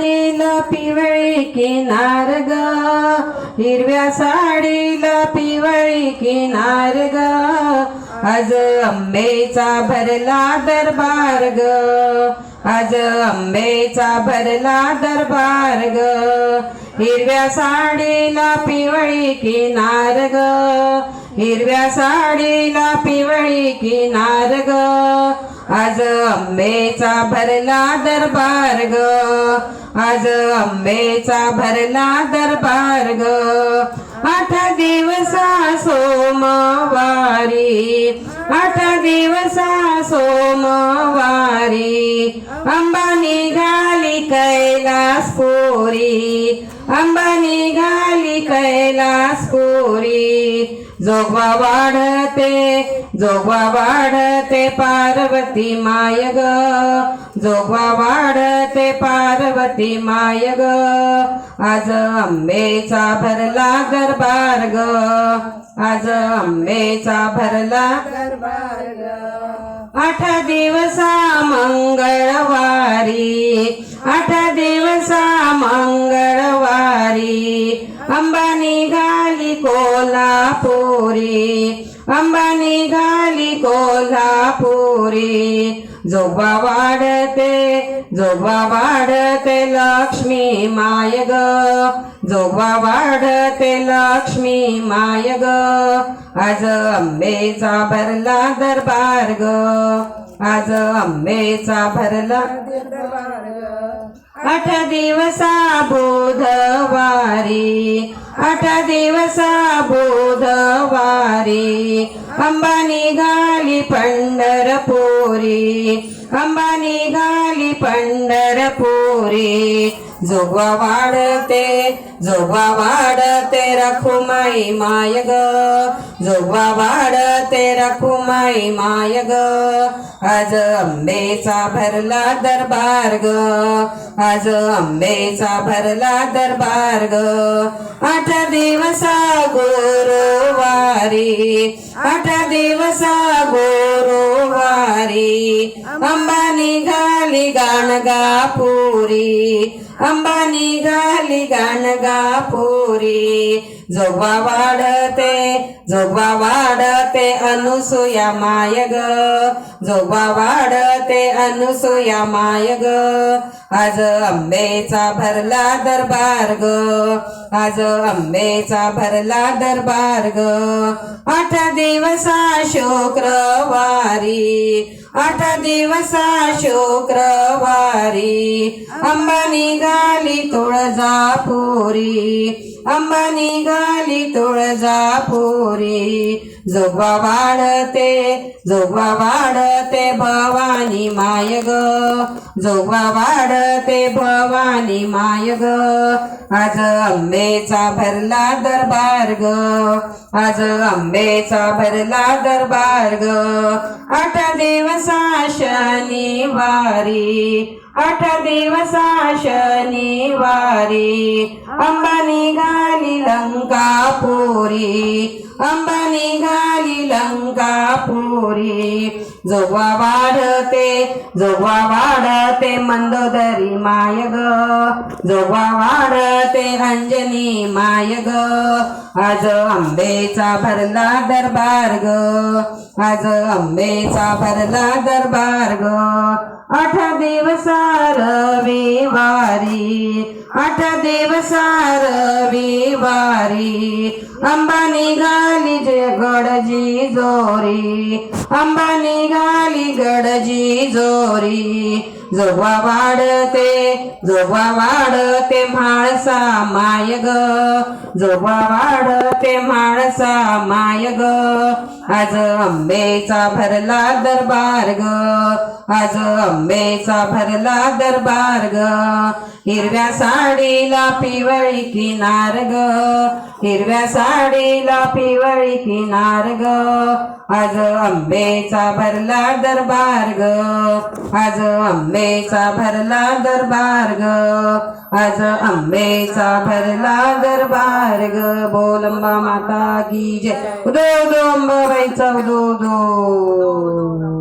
साडीला पिवळी किनार ग. हिरव्या साडीला पिवळी किनार ग. आज अंबेचा भरला दरबार ग. आज अंबेचा भरला दरबार ग. हिरव्या साडीला पिवळी किनार ग. हिरव्या साडीला पिवळी किनार ग. आज अंबेचा भरला दरबार ग. आज अंबेचा भरला दरबार ग. आठ दिवसा सोमवारी आठ दिवसा सोमवारी अंबा निघाली कैलास कोरी अंबा निघाली कैलास कोरी जोगवा वाढते जोगवा वाढते पार्वती माय ग. जोगवा वाढते पार्वती माय ग. आज अंबेचा भरला दरबार ग. आज अंबेचा भरला आठ दिवसा मंगळवारी आठ दिवसा मंगळवारी अंबानी कोल्हापुरी अंबानी निघाली कोल्हापुरी. जोबा वाढते जोबा वाढते लक्ष्मी माय ग. जोबा वाढते लक्ष्मी माय ग. आज अंबेचा भरला दरबार ग. आज अंबेचा भरला आठ दिवसा बोधवारी आठ दिवसा बोधवारी अंबा निघाली पंढरपुरी अंबा निघाली पंढरपुरी. जोगवा वाढते जोगवा वाढते रखुमाई माय ग. जोगवा वाढते रखुमाई माय ग. आज अंबेचा भरला दरबार ग. आज अंबेचा भरला दरबार ग. आठ दिवसा गुरुवारी आठ दिवसा गुरुवारी. अंबा निघाली अंबानी गाली गाण गा पोरी. जोगवा वाढते जोगवा वाढते अनुसूया माय ग जोगवा वाढते अनुसूया माय ग आज अंबेचा भरला दरबार ग. आज अंबेचा भरला दरबार ग. आठ दिवसा शुक्रवारी आठ दिवसा शुक्रवारी. अंबा निघाली तुळजापुरी. अंबा निघाली तुळजापुरी. जोगवा वाढते जोगवा वाढते भवानी माय ग. जोगवा वाढते भ भवानी माय ग आज अंबेचा भरला दरबार ग आज अंबेचा भरला दरबार ग आठ दिवसा शनिवारी आठ दिवसा शनिवारी अंबा निघाली लंकापुरी अंबा निघाली लंकापुरी जोवा वाढते जोवा वाढते मंदोदरी माय ग जोवा वाढते अंजनी माय ग. आज आंबेचा भरला दरबार ग. आज आंबेचा भरला दरबार ग. आठ दिवसा रविवारी आठ दिवसा रविवारी अंबा निघाली जे गडजी जोरी. अंबा निघाली गडजी जोरी. जोवा वाढते जोवा वाढते म्हाळसा माय ग. जोवा वाढते म्हाळसा माय ग. आज अंबेचा भरला दरबार ग. आज अंबेचा भरला दरबार ग. हिरव्या साडीला पिवळी किनार ग. हिरव्या साडीला पिवळी किनार ग. आज आंबेचा भरला दरबार ग. आज आंबेचा भरला दरबार ग. आज आंबेचा भरला दरबार ग. बोलंबा माता की जय. उदो दो अंबाबाईचा उदो. दो